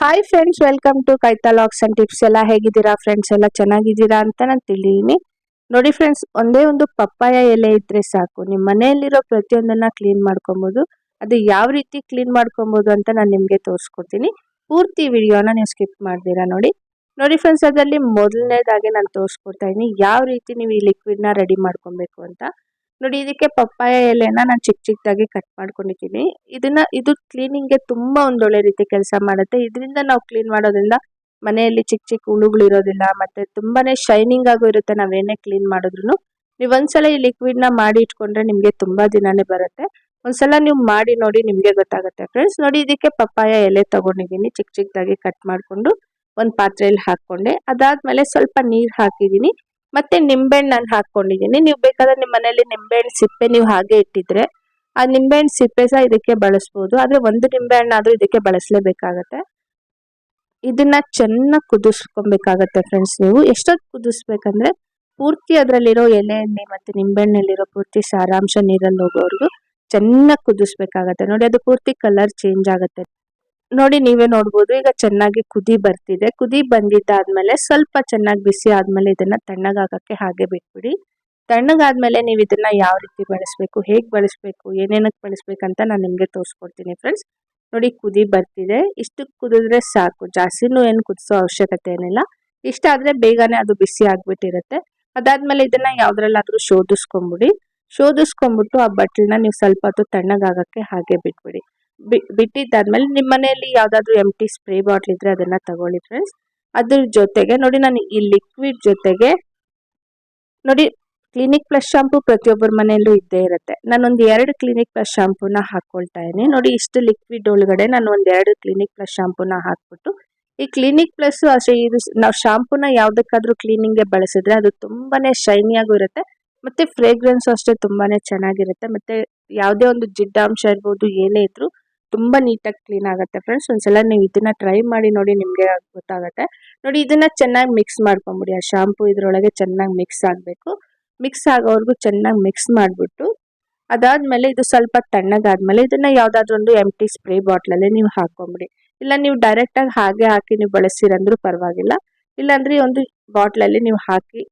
Hi friends welcome to ಕೈತಾ ಲಾಕ್ಸ್ and tips ಎಲ್ಲ ಹೇಗಿದ್ದೀರಾ ಫ್ರೆಂಡ್ಸ್ ಎಲ್ಲ ಚೆನ್ನಾಗಿದ್ದೀರಾ ಅಂತ ನಾನು ತಿಳಿದೀನಿ. ನೋಡಿ ಫ್ರೆಂಡ್ಸ್ ಒಂದೇ ಒಂದು ಪಪ್ಪಾಯ ಎಲೆ ಇದ್ರೆ ಸಾಕು. ನಿಮ್ಮ ಮನೆಯಲ್ಲಿರೋ ಪ್ರತಿಯೊಂದನ್ನ ಕ್ಲೀನ್ ಮಾಡ್ಕೊಬೋದು. ಅದು ಯಾವ ರೀತಿ ಕ್ಲೀನ್ ಮಾಡ್ಕೊಬೋದು ಅಂತ ನಾನು ನಿಮಗೆ ತೋರಿಸ್ಕೊಡ್ತೀನಿ. ಪೂರ್ತಿ ವಿಡಿಯೋನ ನೀವು ಸ್ಕಿಪ್ ಮಾಡ್ತೀರಾ ನೋಡಿ. ನೋಡಿ ಫ್ರೆಂಡ್ಸ್ ಅದರಲ್ಲಿ ಮೊದಲನೇದಾಗಿ ನಾನು ತೋರಿಸ್ಕೊಡ್ತಾ ಇದ್ದೀನಿ ಯಾವ ರೀತಿ ನೀವು ಈ ಲಿಕ್ವಿಡ್ನ ರೆಡಿ ಮಾಡ್ಕೊಬೇಕು ಅಂತ. ನೋಡಿ, ಇದಕ್ಕೆ ಪಪ್ಪಾಯ ಎಲೆನ ನಾನು ಚಿಕ್ಕ ಚಿಕ್ಕದಾಗಿ ಕಟ್ ಮಾಡ್ಕೊಂಡಿದ್ದೀನಿ. ಇದನ್ನ, ಇದು ಕ್ಲೀನಿಂಗ್ಗೆ ತುಂಬಾ ಒಂದೊಳ್ಳೆ ರೀತಿ ಕೆಲಸ ಮಾಡುತ್ತೆ. ಇದರಿಂದ ನಾವು ಕ್ಲೀನ್ ಮಾಡೋದ್ರಿಂದ ಮನೆಯಲ್ಲಿ ಚಿಕ್ಕ ಚಿಕ್ಕ ಹುಳುಗಳು ಇರೋದಿಲ್ಲ, ಮತ್ತೆ ತುಂಬಾನೇ ಶೈನಿಂಗ್ ಆಗು ಇರುತ್ತೆ ನಾವೇನೇ ಕ್ಲೀನ್ ಮಾಡಿದ್ರು ನೀವು ಒಂದ್ಸಲ ಈ ಲಿಕ್ವಿಡ್ನ ಮಾಡಿ ಇಟ್ಕೊಂಡ್ರೆ ನಿಮ್ಗೆ ತುಂಬಾ ದಿನಾನೇ ಬರುತ್ತೆ. ಒಂದ್ಸಲ ನೀವು ಮಾಡಿ ನೋಡಿ ನಿಮ್ಗೆ ಗೊತ್ತಾಗುತ್ತೆ ಫ್ರೆಂಡ್ಸ್ ನೋಡಿ, ಇದಕ್ಕೆ ಪಪ್ಪಾಯ ಎಲೆ ತಗೊಂಡಿದ್ದೀನಿ ಚಿಕ್ಕ ಚಿಕ್ಕದಾಗಿ ಕಟ್ ಮಾಡ್ಕೊಂಡು ಒಂದು ಪಾತ್ರೆಯಲ್ಲಿ ಹಾಕೊಂಡೆ ಅದಾದ್ಮೇಲೆ ಸ್ವಲ್ಪ ನೀರು ಹಾಕಿದೀನಿ ಮತ್ತೆ ನಿಂಬೆಹಣ್ಣು ನಾನು ಹಾಕೊಂಡಿದ್ದೀನಿ ನೀವು ಬೇಕಾದ್ರೆ ನಿಮ್ಮ ಮನೆಯಲ್ಲಿ ನಿಂಬೆಹಣ್ಣು ಸಿಪ್ಪೆ ನೀವು ಹಾಗೆ ಇಟ್ಟಿದ್ರೆ ಆ ನಿಂಬೆಹಣ್ಣು ಸಿಪ್ಪೆ ಸಹ ಇದಕ್ಕೆ ಬಳಸ್ಬೋದು. ಆದರೆ ಒಂದು ನಿಂಬೆಹಣ್ಣಾದ್ರೂ ಇದಕ್ಕೆ ಬಳಸಲೇಬೇಕಾಗತ್ತೆ. ಇದನ್ನ ಚೆನ್ನಾಗಿ ಕುದಿಸ್ಕೊಬೇಕಾಗತ್ತೆ ಫ್ರೆಂಡ್ಸ್ ನೀವು. ಎಷ್ಟೊತ್ತು ಕುದಿಸ್ಬೇಕಂದ್ರೆ ಪೂರ್ತಿ ಅದರಲ್ಲಿರೋ ಎಲೆಯಲ್ಲಿ ಮತ್ತೆ ನಿಂಬೆಹಣ್ಣಲ್ಲಿರೋ ಪೂರ್ತಿ ಸಾರಾಂಶ ನೀರಲ್ಲಿ ಹೋಗೋವರೆಗೂ ಚೆನ್ನಾಗಿ ಕುದಿಸ್ಬೇಕಾಗತ್ತೆ. ನೋಡಿ, ಅದು ಪೂರ್ತಿ ಕಲರ್ ಚೇಂಜ್ ಆಗುತ್ತೆ. ನೋಡಿ ನೀವೇ ನೋಡ್ಬೋದು. ಈಗ ಚೆನ್ನಾಗಿ ಕುದಿ ಬರ್ತಿದೆ. ಕುದಿ ಬಂದಿದ್ದಾದ್ಮೇಲೆ ಸ್ವಲ್ಪ ಚೆನ್ನಾಗಿ ಬಿಸಿ ಆದ್ಮೇಲೆ ಇದನ್ನ ತಣ್ಣಗಾಗಕ್ಕೆ ಹಾಗೆ ಬಿಟ್ಬಿಡಿ. ತಣ್ಣಗಾದ್ಮೇಲೆ ನೀವು ಇದನ್ನ ಯಾವ ರೀತಿ ಬಳಸಬೇಕು, ಹೇಗೆ ಬಳಸಬೇಕು ಏನೇನಕ್ಕೆ ಬಳಸ್ಬೇಕಂತ ನಾನು ನಿಮಗೆ ತೋರಿಸ್ಕೊಡ್ತೀನಿ ಫ್ರೆಂಡ್ಸ್ ನೋಡಿ ಕುದಿ ಬರ್ತಿದೆ. ಇಷ್ಟು ಕುದಿದ್ರೆ ಸಾಕು. ಜಾಸ್ತಿನೂ ಏನು ಕುದಿಸೋ ಅವಶ್ಯಕತೆ ಏನಿಲ್ಲ. ಇಷ್ಟ ಆದ್ರೆ ಬೇಗನೆ ಅದು ಬಿಸಿ ಆಗ್ಬಿಟ್ಟಿರುತ್ತೆ. ಅದಾದ್ಮೇಲೆ ಇದನ್ನ ಯಾವ್ದ್ರಲ್ಲಾದ್ರೂ ಶೋಧಿಸ್ಕೊಂಬಿಡಿ. ಶೋಧಿಸ್ಕೊಂಡ್ಬಿಟ್ಟು ಆ ಬಟ್ಲನ್ನ ನೀವು ಸ್ವಲ್ಪ ಹೊತ್ತು ತಣ್ಣಗಾಗಕ್ಕೆ ಹಾಗೆ ಬಿಟ್ಬಿಡಿ. ಬಿಟ್ಟಿದ್ದಾದ್ಮೇಲೆ ನಿಮ್ಮ ಮನೆಯಲ್ಲಿ ಯಾವುದಾದ್ರೂ ಎಂ ಸ್ಪ್ರೇ ಬಾಟ್ಲ್ ಇದ್ರೆ ಅದನ್ನ ತಗೊಳ್ಳಿ ಫ್ರೆಂಡ್ಸ್ ಅದ್ರ ಜೊತೆಗೆ ನೋಡಿ ನಾನು ಈ ಲಿಕ್ವಿಡ್ ಜೊತೆಗೆ ನೋಡಿ ಕ್ಲಿನಿಕ್ ಪ್ಲಸ್ ಶಾಂಪು ಪ್ರತಿಯೊಬ್ಬರ ಮನೆಯಲ್ಲೂ ಇದ್ದೇ ಇರುತ್ತೆ. ನಾನೊಂದು ಎರಡು ಕ್ಲಿನಿಕ್ ಪ್ಲಸ್ ಶಾಂಪೂನ ಹಾಕ್ಕೊಳ್ತಾ ಇದ್ದೀನಿ. ನೋಡಿ ಇಷ್ಟು ಲಿಕ್ವಿಡ್ ಒಳಗಡೆ ನಾನು ಒಂದೆರಡು ಕ್ಲಿನಿಕ್ ಪ್ಲಸ್ ಶಾಂಪೂನ ಹಾಕ್ಬಿಟ್ಟು ಈ ಕ್ಲಿನಿಕ್ ಪ್ಲಸ್ ಅಷ್ಟೇ ಇದು ನಾವು ಶಾಂಪೂನ ಯಾವ್ದಕ್ಕಾದ್ರೂ ಕ್ಲೀನಿಂಗ್ಗೆ ಬಳಸಿದ್ರೆ ಅದು ತುಂಬಾನೇ ಶೈನಿಯಾಗೂ ಇರುತ್ತೆ. ಮತ್ತೆ ಫ್ರೇಗ್ರೆನ್ಸ್ ಅಷ್ಟೇ ತುಂಬಾನೇ ಚೆನ್ನಾಗಿರುತ್ತೆ. ಮತ್ತೆ ಯಾವುದೇ ಒಂದು ಜಿಡ್ಡಾಂಶ ಇರ್ಬೋದು ಏನೇ ಇದ್ರು ತುಂಬಾ ನೀಟಾಗಿ ಕ್ಲೀನ್ ಆಗುತ್ತೆ ಫ್ರೆಂಡ್ಸ್ ಒಂದ್ಸಲ ನೀವು ಇದನ್ನ ಟ್ರೈ ಮಾಡಿ ನೋಡಿ ನಿಮಗೆ ಗೊತ್ತಾಗುತ್ತೆ. ನೋಡಿ ಇದನ್ನ ಚೆನ್ನಾಗಿ ಮಿಕ್ಸ್ ಮಾಡ್ಕೊಂಬಿಡಿ. ಆ ಶಾಂಪು ಇದರೊಳಗೆ ಚೆನ್ನಾಗಿ ಮಿಕ್ಸ್ ಆಗಬೇಕು. ಮಿಕ್ಸ್ ಆಗೋವರೆಗೂ ಚೆನ್ನಾಗಿ ಮಿಕ್ಸ್ ಮಾಡಿಬಿಟ್ಟು, ಅದಾದಮೇಲೆ ಇದು ಸ್ವಲ್ಪ ತಣ್ಣಗಾದ್ಮೇಲೆ ಇದನ್ನ ಯಾವ್ದಾದ್ರು ಒಂದು ಎಂ ಟಿ ಸ್ಪ್ರೇ ಬಾಟ್ಲಲ್ಲಿ ನೀವು ಹಾಕೊಂಬಿಡಿ. ಇಲ್ಲ ನೀವು ಡೈರೆಕ್ಟಾಗಿ ಹಾಗೆ ಹಾಕಿ ನೀವು ಬಳಸಿರಂದ್ರೂ ಪರವಾಗಿಲ್ಲ. ಇಲ್ಲಾಂದ್ರೆ ಒಂದು ಬಾಟ್ಲಲ್ಲಿ ನೀವು ಹಾಕಿ,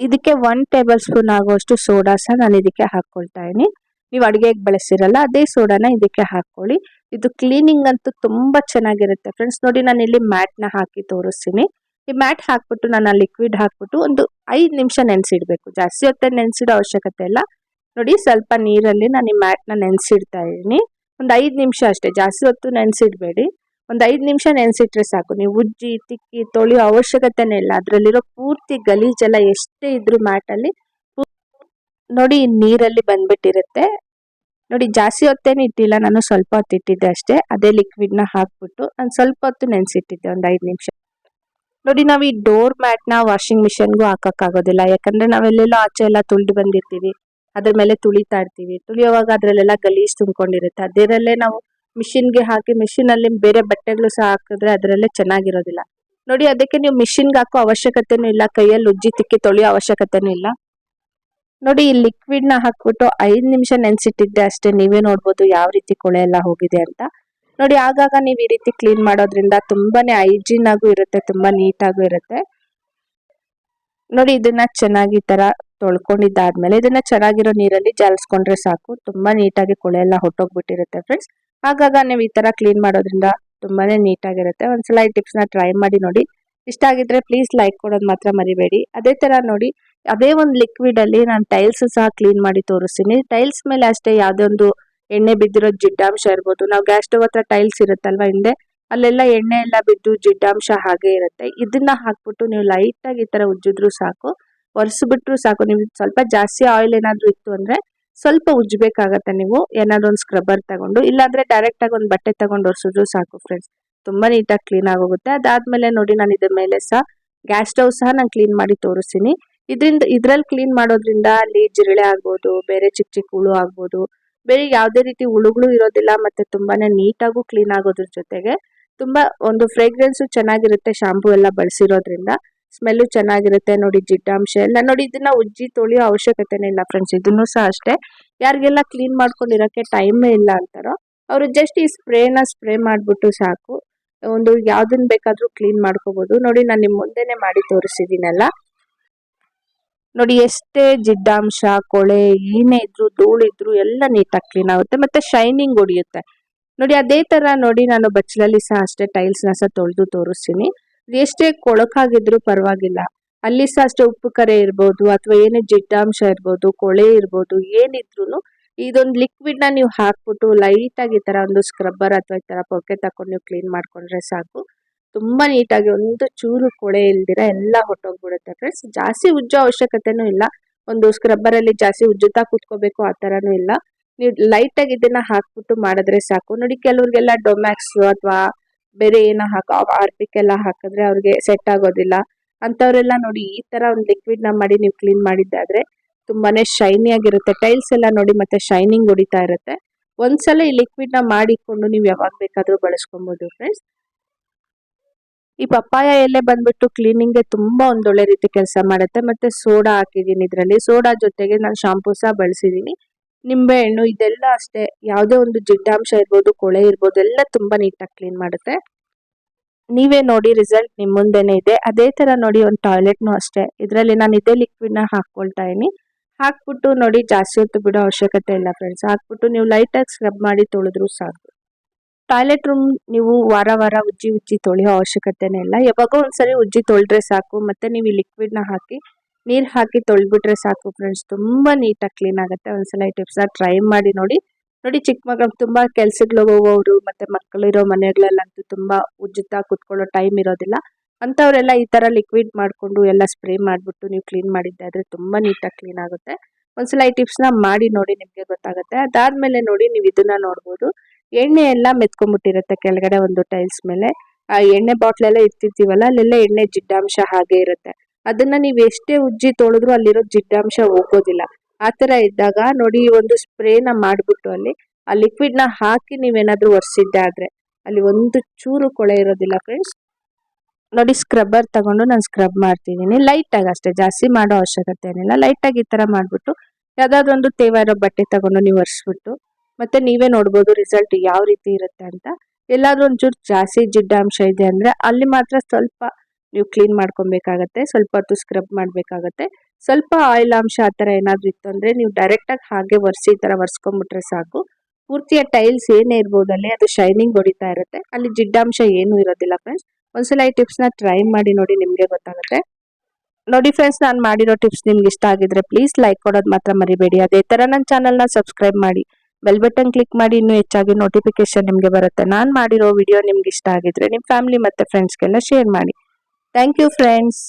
ಇದಕ್ಕೆ ಒನ್ ಟೇಬಲ್ ಸ್ಪೂನ್ ಆಗುವಷ್ಟು ಸೋಡಾ ಸಹ ನಾನು ಇದಕ್ಕೆ ಹಾಕೊಳ್ತಾ ಇದೀನಿ ನೀವು ಅಡುಗೆಗೆ ಬಳಸಿರಲ್ಲ, ಅದೇ ಸೋಡಾನ ಇದಕ್ಕೆ ಹಾಕೊಳ್ಳಿ ಇದು ಕ್ಲೀನಿಂಗ್ ಅಂತೂ ತುಂಬಾ ಚೆನ್ನಾಗಿರುತ್ತೆ ಫ್ರೆಂಡ್ಸ್ ನೋಡಿ ನಾನು ಇಲ್ಲಿ ಮ್ಯಾಟ್ನ ಹಾಕಿ ತೋರಿಸ್ತೀನಿ. ಈ ಮ್ಯಾಟ್ ಹಾಕ್ಬಿಟ್ಟು ನಾನು ಆ ಲಿಕ್ವಿಡ್ ಹಾಕ್ಬಿಟ್ಟು ಒಂದು ಐದು ನಿಮಿಷ ನೆನೆಸಿಡ್ಬೇಕು. ಜಾಸ್ತಿ ಹೊತ್ತೆ ನೆನೆಸಿಡೋ ಅವಶ್ಯಕತೆ ಇಲ್ಲ. ನೋಡಿ ಸ್ವಲ್ಪ ನೀರಲ್ಲಿ ನಾನು ಈ ಮ್ಯಾಟ್ನ ನೆನೆಸಿಡ್ತಾ ಇದ್ದೀನಿ. ಒಂದು ಐದು ನಿಮಿಷ ಅಷ್ಟೇ, ಜಾಸ್ತಿ ಹೊತ್ತು ನೆನೆಸಿಡಬೇಡಿ. ಒಂದು ಐದು ನಿಮಿಷ ನೆನೆಸಿಟ್ರೆ ಸಾಕು. ನೀವು ಉಜ್ಜಿ, ತಿಕ್ಕಿ, ತೊಳೆಯೋ ಅವಶ್ಯಕತೆನೇ ಇಲ್ಲ. ಅದರಲ್ಲಿರೋ ಪೂರ್ತಿ ಗಲೀಜೆಲ್ಲ ಎಷ್ಟೇ ಇದ್ರು ಮ್ಯಾಟಲ್ಲಿ ನೋಡಿ ನೀರಲ್ಲಿ ಬಂದ್ಬಿಟ್ಟಿರುತ್ತೆ. ನೋಡಿ ಜಾಸ್ತಿ ಹೊತ್ತೇನು ಇಟ್ಟಿಲ್ಲ, ನಾನು ಸ್ವಲ್ಪ ಹೊತ್ತು ಇಟ್ಟಿದ್ದೆ ಅಷ್ಟೇ. ಅದೇ ಲಿಕ್ವಿಡ್ನ ಹಾಕ್ಬಿಟ್ಟು ನಾನು ಸ್ವಲ್ಪ ಹೊತ್ತು ನೆನೆಸಿಟ್ಟಿದ್ದೆ, ಒಂದು ಐದು ನಿಮಿಷ. ನೋಡಿ ನಾವು ಈ ಡೋರ್ ಮ್ಯಾಟ್ನ ವಾಷಿಂಗ್ ಮಿಷನ್ಗೂ ಹಾಕೋಕ್ಕಾಗೋದಿಲ್ಲ. ಯಾಕಂದ್ರೆ ನಾವೆಲ್ಲೆಲ್ಲೋ ಆಚೆ ಎಲ್ಲ ತುಳಿದು ಬಂದಿರ್ತೀವಿ. ಅದ್ರ ಮೇಲೆ ತುಳಿತಾ ಇರ್ತೀವಿ. ತುಳಿಯೋವಾಗ ಅದರಲ್ಲೆಲ್ಲ ಗಲೀಜು ತುಂಬಿಕೊಂಡಿರುತ್ತೆ. ಅದರಲ್ಲೇ ನಾವು ಮಿಷಿನ್ಗೆ ಹಾಕಿ ಮಿಷಿನಲ್ಲಿ ಬೇರೆ ಬಟ್ಟೆಗಳು ಸಹ ಹಾಕಿದ್ರೆ ಅದರಲ್ಲೇ ಚೆನ್ನಾಗಿರೋದಿಲ್ಲ. ನೋಡಿ ಅದಕ್ಕೆ ನೀವು ಮಿಷಿನ್ಗೆ ಹಾಕೋ ಅವಶ್ಯಕತೆನೂ ಇಲ್ಲ, ಕೈಯಲ್ಲಿ ಉಜ್ಜಿ ತಿಕ್ಕಿ ತೊಳೆಯೋ ಅವಶ್ಯಕತೆನೂ ಇಲ್ಲ. ನೋಡಿ, ಈ ಲಿಕ್ವಿಡ್ನ ಹಾಕ್ಬಿಟ್ಟು ಐದ್ ನಿಮಿಷ ನೆನ್ಸಿಟ್ಟಿದ್ದೆ ಅಷ್ಟೇ. ನೀವೇ ನೋಡ್ಬೋದು ಯಾವ ರೀತಿ ಕೊಳೆ ಎಲ್ಲ ಹೋಗಿದೆ ಅಂತ. ನೋಡಿ, ಆಗಾಗ ನೀವು ಈ ರೀತಿ ಕ್ಲೀನ್ ಮಾಡೋದ್ರಿಂದ ತುಂಬಾನೇ ಹೈಜೀನ್ ಆಗು ಇರುತ್ತೆ, ತುಂಬಾ ನೀಟಾಗೂ ಇರುತ್ತೆ. ನೋಡಿ, ಇದನ್ನ ಚೆನ್ನಾಗಿ ತರ ತೊಳ್ಕೊಂಡಿದ್ದಾದ್ಮೇಲೆ, ಇದನ್ನ ಚೆನ್ನಾಗಿರೋ ನೀರಲ್ಲಿ ಜಾಲಿಸ್ಕೊಂಡ್ರೆ ಸಾಕು. ತುಂಬಾ ನೀಟಾಗಿ ಕೊಳೆ ಎಲ್ಲ ಹೊಟ್ಟೋಗ್ಬಿಟ್ಟಿರುತ್ತೆ ಫ್ರೆಂಡ್ಸ್ ಆಗಾಗ ನೀವು ಈ ತರ ಕ್ಲೀನ್ ಮಾಡೋದ್ರಿಂದ ತುಂಬಾನೇ ನೀಟಾಗಿರುತ್ತೆ ಒಂದ್ಸಲ ಈ ಟಿಪ್ಸ್ನ ಟ್ರೈ ಮಾಡಿ ನೋಡಿ. ಇಷ್ಟ ಆಗಿದ್ರೆ ಪ್ಲೀಸ್ ಲೈಕ್ ಕೊಡೋದು ಮಾತ್ರ ಮರಿಬೇಡಿ. ಅದೇ ತರ ನೋಡಿ ಅದೇ ಒಂದು ಲಿಕ್ವಿಡ್ ಅಲ್ಲಿ ನಾನು ಟೈಲ್ಸ್ ಸಹ ಕ್ಲೀನ್ ಮಾಡಿ ತೋರಿಸ್ತೀನಿ. ಟೈಲ್ಸ್ ಮೇಲೆ ಅಷ್ಟೇ ಯಾವುದೇ ಒಂದು ಎಣ್ಣೆ ಬಿದ್ದಿರೋ ಜಿಡ್ಡಾಂಶ ಇರ್ಬೋದು. ನಾವು ಗ್ಯಾಸ್ ಸ್ಟವ್ ಹತ್ರ ಟೈಲ್ಸ್ ಇರುತ್ತಲ್ವ ಹಿಂದೆ, ಅಲ್ಲೆಲ್ಲ ಎಣ್ಣೆ ಎಲ್ಲ ಬಿದ್ದು ಜಿಡ್ಡಾಂಶ ಹಾಗೆ ಇರುತ್ತೆ. ಇದನ್ನ ಹಾಕ್ಬಿಟ್ಟು ನೀವು ಲೈಟ್ ಆಗಿ ಈ ತರ ಉಜ್ಜಿದ್ರು ಸಾಕು. ಒರೆಸ್ಬಿಟ್ರು ಸಾಕು. ನೀವು ಸ್ವಲ್ಪ ಜಾಸ್ತಿ ಆಯಿಲ್ ಏನಾದ್ರು ಇತ್ತು ಅಂದ್ರೆ ಸ್ವಲ್ಪ ಉಜ್ಬೇಕಾಗತ್ತೆ ನೀವು. ಏನಾದ್ರು ಒಂದು ಸ್ಕ್ರಬ್ಬರ್ ತಗೊಂಡು, ಇಲ್ಲಾಂದ್ರೆ ಡೈರೆಕ್ಟ್ ಆಗಿ ಒಂದು ಬಟ್ಟೆ ತಗೊಂಡು ಒರೆಸಿದ್ರು ಸಾಕು ಫ್ರೆಂಡ್ಸ್ ತುಂಬಾ ನೀಟಾಗಿ ಕ್ಲೀನ್ ಆಗೋಗುತ್ತೆ. ಅದಾದ್ಮೇಲೆ ನೋಡಿ ನಾನು ಇದ್ರ ಮೇಲೆ ಸಹ ಗ್ಯಾಸ್ ಸ್ಟವ್ ಸಹ ನಾನು ಕ್ಲೀನ್ ಮಾಡಿ ತೋರಿಸ್ತೀನಿ. ಇದರಿಂದ, ಇದ್ರಲ್ಲಿ ಕ್ಲೀನ್ ಮಾಡೋದ್ರಿಂದ ಅಲ್ಲಿ ಜಿರಳೆ ಆಗ್ಬೋದು, ಬೇರೆ ಚಿಕ್ಕ ಚಿಕ್ಕ ಹುಳು ಆಗ್ಬೋದು. ಬೇರೆ ಯಾವುದೇ ರೀತಿ ಹುಳುಗಳು ಇರೋದಿಲ್ಲ, ಮತ್ತೆ ತುಂಬಾನೇ ನೀಟಾಗೂ ಕ್ಲೀನ್ ಆಗೋದ್ರ ಜೊತೆಗೆ ತುಂಬಾ ಒಂದು ಫ್ರೇಗ್ರೆನ್ಸು ಚೆನ್ನಾಗಿರುತ್ತೆ ಶಾಂಪೂ ಎಲ್ಲ ಬಳಸಿರೋದ್ರಿಂದ. ಸ್ಮೆಲ್ಲು ಚೆನ್ನಾಗಿರುತ್ತೆ ನೋಡಿ ಜಿಡ್ಡಾಂಶ ಎಲ್ಲ. ನೋಡಿ ಇದನ್ನ ಉಜ್ಜಿ ತೊಳಿಯೋ ಅವಶ್ಯಕತೆನೇ ಇಲ್ಲ ಫ್ರೆಂಡ್ಸ್ ಇದನ್ನು ಸಹ ಅಷ್ಟೇ. ಯಾರಿಗೆಲ್ಲ ಕ್ಲೀನ್ ಮಾಡ್ಕೊಂಡಿರೋಕ್ಕೆ ಟೈಮೇ ಇಲ್ಲ ಅಂತಾರೋ, ಅವರು ಜಸ್ಟ್ ಈ ಸ್ಪ್ರೇನ ಸ್ಪ್ರೇ ಮಾಡಿಬಿಟ್ಟು ಸಾಕು. ಒಂದು ಯಾವ್ದನ್ ಬೇಕಾದ್ರೂ ಕ್ಲೀನ್ ಮಾಡ್ಕೋಬಹುದು ನೋಡಿ ನಾನು ನಿಮ್ ಮುಂದೆನೆ ಮಾಡಿ ತೋರಿಸಿದೀನಲ್ಲ. ನೋಡಿ, ಎಷ್ಟೇ ಜಿಡ್ಡಾಂಶ, ಕೊಳೆ, ಏನೇ ಇದ್ರು ಧೂಳಿದ್ರು ಎಲ್ಲ ನೀಟಾಗಿ ಕ್ಲೀನ್ ಆಗುತ್ತೆ. ಮತ್ತೆ ಶೈನಿಂಗ್ ಹೊಡಿಯುತ್ತೆ. ನೋಡಿ, ಅದೇ ತರ ನೋಡಿ, ನಾನು ಬಚ್ಚಲಲ್ಲಿ ಸಹ ಅಷ್ಟೇ ಟೈಲ್ಸ್ನ ಸಹ ತೊಳೆದು ತೋರಿಸ್ತೀನಿ. ಎಷ್ಟೇ ಕೊಳಕಾಗಿದ್ರು ಪರವಾಗಿಲ್ಲ. ಅಲ್ಲಿ ಸಹ ಅಷ್ಟೇ ಉಪ್ಪು, ಕರೆ ಇರ್ಬೋದು, ಅಥವಾ ಏನೇ ಜಿಡ್ಡಾಂಶ ಇರ್ಬೋದು, ಕೊಳೆ ಇರ್ಬೋದು ಏನಿದ್ರು ಇದೊಂದು ಲಿಕ್ವಿಡ್ನ ನೀವು ಹಾಕ್ಬಿಟ್ಟು ಲೈಟ್ ಆಗಿ ಈ ತರ ಒಂದು ಸ್ಕ್ರಬ್ಬರ್ ಅಥವಾ ಈ ತರ ಪೊಕ್ಕೆ ತಕೊಂಡು ನೀವು ಕ್ಲೀನ್ ಮಾಡ್ಕೊಂಡ್ರೆ ಸಾಕು. ತುಂಬಾ ನೀಟಾಗಿ ಒಂದು ಚೂರು ಕೊಳೆ ಇಲ್ದಿರ ಎಲ್ಲ ಹೊಟ್ಟೋಗ್ಬಿಡುತ್ತೆ ಫ್ರೆಂಡ್ಸ್ ಜಾಸ್ತಿ ಉಜ್ಜೋ ಅವಶ್ಯಕತೆನೂ ಇಲ್ಲ. ಒಂದು ಸ್ಕ್ರಬ್ಬರ್ ಅಲ್ಲಿ ಜಾಸ್ತಿ ಉಜ್ಜುತ್ತಾ ಕುತ್ಕೋಬೇಕು ಆ ಥರನೂ ಇಲ್ಲ. ನೀವು ಲೈಟ್ ಆಗಿ ಇದನ್ನ ಹಾಕ್ಬಿಟ್ಟು ಮಾಡಿದ್ರೆ ಸಾಕು. ನೋಡಿ ಕೆಲವ್ರಿಗೆಲ್ಲ ಡೊಮ್ಯಾಕ್ಸ್ ಅಥವಾ ಬೇರೆ ಏನೋ ಹಾಕ ಆರ್ಪಿಕ್ ಎಲ್ಲ ಹಾಕಿದ್ರೆ ಅವ್ರಿಗೆ ಸೆಟ್ ಆಗೋದಿಲ್ಲ. ಅಂತವ್ರೆಲ್ಲ ನೋಡಿ ಈ ತರ ಒಂದು ಲಿಕ್ವಿಡ್ನ ಮಾಡಿ ನೀವು ಕ್ಲೀನ್ ಮಾಡಿದ್ದಾದ್ರೆ ತುಂಬಾನೇ ಶೈನಿ ಆಗಿರುತ್ತೆ. ಟೈಲ್ಸ್ ಎಲ್ಲ ನೋಡಿ ಮತ್ತೆ ಶೈನಿಂಗ್ ಹೊಡಿತಾ ಇರುತ್ತೆ. ಒಂದ್ಸಲ ಈ ಲಿಕ್ವಿಡ್ನ ಮಾಡಿಕೊಂಡು ನೀವು ಯಾವಾಗ ಬೇಕಾದರೂ ಬಳಸ್ಕೊಬೋದು ಫ್ರೆಂಡ್ಸ್ ಈ ಪಪ್ಪಾಯ ಎಲೆ ಬಂದ್ಬಿಟ್ಟು ಕ್ಲೀನಿಂಗ್ಗೆ ತುಂಬಾ ಒಂದೊಳ್ಳೆ ರೀತಿ ಕೆಲಸ ಮಾಡುತ್ತೆ. ಮತ್ತೆ ಸೋಡಾ ಹಾಕಿದೀನಿ ಇದರಲ್ಲಿ. ಸೋಡಾ ಜೊತೆಗೆ ನಾನು ಶಾಂಪೂ ಸಹ ಬಳಸಿದೀನಿ. ನಿಂಬೆ ಹಣ್ಣು ಇದೆಲ್ಲ ಅಷ್ಟೇ. ಯಾವುದೇ ಒಂದು ಜಿಡ್ಡಾಂಶ ಇರ್ಬೋದು, ಕೊಳೆ ಇರ್ಬೋದು, ಎಲ್ಲ ತುಂಬಾ ನೀಟಾಗಿ ಕ್ಲೀನ್ ಮಾಡುತ್ತೆ. ನೀವೇ ನೋಡಿ ರಿಸಲ್ಟ್ ನಿಮ್ಮ ಮುಂದೆನೆ ಇದೆ. ಅದೇ ತರ ನೋಡಿ ಒಂದು ಟಾಯ್ಲೆಟ್ನು ಅಷ್ಟೇ. ಇದರಲ್ಲಿ ನಾನು ಇದೇ ಲಿಕ್ವಿಡ್ನ ಇದ್ದೀನಿ. ಹಾಕ್ಬಿಟ್ಟು ನೋಡಿ ಜಾಸ್ತಿ ಹೊತ್ತು ಬಿಡೋ ಅವಶ್ಯಕತೆ ಇಲ್ಲ ಫ್ರೆಂಡ್ಸ್ ಹಾಕ್ಬಿಟ್ಟು ನೀವು ಲೈಟ್ ಆಗಿ ಸ್ಕ್ರಬ್ ಮಾಡಿ ತೊಳೆದ್ರು ಸಾಕು. ಟಾಯ್ಲೆಟ್ ರೂಮ್ ನೀವು ವಾರ ವಾರ ಉಜ್ಜಿ ಉಜ್ಜಿ ತೊಳೆಯೋ ಅವಶ್ಯಕತೆನೇ ಇಲ್ಲ. ಯಾವಾಗೋ ಒಂದ್ಸರಿ ಉಜ್ಜಿ ತೊಳೆದ್ರೆ ಸಾಕು, ಮತ್ತೆ ನೀವು ಈ ಲಿಕ್ವಿಡ್ನ ಹಾಕಿ, ನೀರು ಹಾಕಿ ತೊಳೆದ್ಬಿಟ್ರೆ ಸಾಕು ಫ್ರೆಂಡ್ಸ್ ತುಂಬಾ ನೀಟಾಗಿ ಕ್ಲೀನ್ ಆಗುತ್ತೆ. ಒಂದ್ಸಲ ಈ ಟಿಪ್ಸ್ನ ಟ್ರೈ ಮಾಡಿ ನೋಡಿ. ನೋಡಿ ಚಿಕ್ಕ ಮಗ, ತುಂಬ ಕೆಲ್ಸಗಳು ಹೋಗೋರು ಮತ್ತೆ ಮಕ್ಕಳಿರೋ ಮನೆಗಳಲ್ಲಂತೂ ತುಂಬಾ ಉಜ್ಜುತ್ತಾ ಕುತ್ಕೊಳ್ಳೋ ಟೈಮ್ ಇರೋದಿಲ್ಲ. ಅಂಥವರೆಲ್ಲ ಈ ತರ ಲಿಕ್ವಿಡ್ ಮಾಡ್ಕೊಂಡು ಎಲ್ಲ ಸ್ಪ್ರೇ ಮಾಡಿಬಿಟ್ಟು ನೀವು ಕ್ಲೀನ್ ಮಾಡಿದ್ದಾದರೆ ತುಂಬಾ ನೀಟಾಗಿ ಕ್ಲೀನ್ ಆಗುತ್ತೆ. ಒಂದ್ಸಲ ಈ ಟಿಪ್ಸ್ನ ಮಾಡಿ ನೋಡಿ ನಿಮಗೆ ಗೊತ್ತಾಗುತ್ತೆ. ಅದಾದಮೇಲೆ ನೋಡಿ ನೀವು ಇದನ್ನು ನೋಡ್ಬೋದು. ಎಣ್ಣೆ ಎಲ್ಲ ಮೆತ್ಕೊಂಡ್ಬಿಟ್ಟಿರುತ್ತೆ ಕೆಳಗಡೆ ಒಂದು ಟೈಲ್ಸ್ ಮೇಲೆ. ಆ ಎಣ್ಣೆ ಬಾಟ್ಲ್ ಎಲ್ಲ ಇರ್ತಿರ್ತೀವಲ್ಲ ಅಲ್ಲೆಲ್ಲ ಎಣ್ಣೆ ಜಿಡ್ಡಾಂಶ ಹಾಗೆ ಇರುತ್ತೆ. ಅದನ್ನ ನೀವು ಎಷ್ಟೇ ಉಜ್ಜಿ ತೊಳೆದ್ರು ಅಲ್ಲಿರೋ ಜಿಡ್ಡಾಂಶ ಹೋಗೋದಿಲ್ಲ. ಆ ಥರ ಇದ್ದಾಗ ನೋಡಿ ಒಂದು ಸ್ಪ್ರೇನ ಮಾಡಿಬಿಟ್ಟು ಅಲ್ಲಿ, ಆ ಲಿಕ್ವಿಡ್ನ ಹಾಕಿ ನೀವೇನಾದರೂ ಒರೆಸಿದ್ದಾದ್ರೆ ಅಲ್ಲಿ ಒಂದು ಚೂರು ಕೊಳೆ ಇರೋದಿಲ್ಲ ಫ್ರೆಂಡ್ಸ್ ನೋಡಿ ಸ್ಕ್ರಬ್ಬರ್ ತಗೊಂಡು ನಾನು ಸ್ಕ್ರಬ್ ಮಾಡ್ತಿದ್ದೀನಿ. ಲೈಟ್ ಆಗಿ ಅಷ್ಟೇ, ಜಾಸ್ತಿ ಮಾಡೋ ಅವಶ್ಯಕತೆ ಏನಿಲ್ಲ. ಲೈಟ್ ಆಗಿ ಈ ಥರ ಮಾಡಿಬಿಟ್ಟು, ಯಾವ್ದಾದ್ರು ಒಂದು ತೇವ ಇರೋ ಬಟ್ಟೆ ತಗೊಂಡು ನೀವು ಒರೆಸ್ಬಿಟ್ಟು ಮತ್ತೆ ನೀವೇ ನೋಡ್ಬೋದು ರಿಸಲ್ಟ್ ಯಾವ ರೀತಿ ಇರುತ್ತೆ ಅಂತ. ಎಲ್ಲಾದ್ರೂ ಒಂಚೂರು ಜಾಸ್ತಿ ಜಿಡ್ಡಾಂಶ ಇದೆ ಅಂದ್ರೆ ಅಲ್ಲಿ ಮಾತ್ರ ಸ್ವಲ್ಪ ನೀವು ಕ್ಲೀನ್ ಮಾಡ್ಕೊಬೇಕಾಗತ್ತೆ, ಸ್ವಲ್ಪ ಹೊತ್ತು ಸ್ಕ್ರಬ್ ಮಾಡಬೇಕಾಗತ್ತೆ. ಸ್ವಲ್ಪ ಆಯಿಲ್ ಅಂಶ ಆ ಥರ ಏನಾದರೂ ಇತ್ತು ಅಂದ್ರೆ ನೀವು ಡೈರೆಕ್ಟ್ ಆಗಿ ಹಾಗೆ ಒರೆಸಿ ಈ ತರ ಒರೆಸ್ಕೊಂಬಿಟ್ರೆ ಸಾಕು. ಪೂರ್ತಿಯ ಟೈಲ್ಸ್ ಏನೇ ಇರ್ಬೋದು ಅಲ್ಲಿ, ಅದು ಶೈನಿಂಗ್ ಹೊಡಿತಾ ಇರುತ್ತೆ. ಅಲ್ಲಿ ಜಿಡ್ಡಾಂಶ ಏನೂ ಇರೋದಿಲ್ಲ ಫ್ರೆಂಡ್ಸ್ ಒಂದ್ಸಲ ಈ ಟಿಪ್ಸ್ನ ಟ್ರೈ ಮಾಡಿ ನೋಡಿ ನಿಮಗೆ ಗೊತ್ತಾಗುತ್ತೆ. ನೋಡಿ ಫ್ರೆಂಡ್ಸ್ ನಾನು ಮಾಡಿರೋ ಟಿಪ್ಸ್ ನಿಮ್ಗೆ ಇಷ್ಟ ಆಗಿದ್ರೆ ಪ್ಲೀಸ್ ಲೈಕ್ ಕೊಡೋದು ಮಾತ್ರ ಮರಿಬೇಡಿ. ಅದೇ ತರ ನನ್ನ ಚಾನಲ್ನ ಸಬ್ಸ್ಕ್ರೈಬ್ ಮಾಡಿ. ಬೆಲ್ ಬಟನ್ ಕ್ಲಿಕ್ ಮಾಡಿ ಇನ್ನೂ ಹೆಚ್ಚಾಗಿ ನೋಟಿಫಿಕೇಶನ್ ನಿಮಗೆ ಬರುತ್ತೆ. ನಾನು ಮಾಡಿರೋ ವಿಡಿಯೋ ನಿಮ್ಗೆ ಇಷ್ಟ ಆಗಿದ್ರೆ ನಿಮ್ಮ ಫ್ಯಾಮಿಲಿ ಮತ್ತೆ ಫ್ರೆಂಡ್ಸ್ಗೆಲ್ಲ ಶೇರ್ ಮಾಡಿ. Thank you friends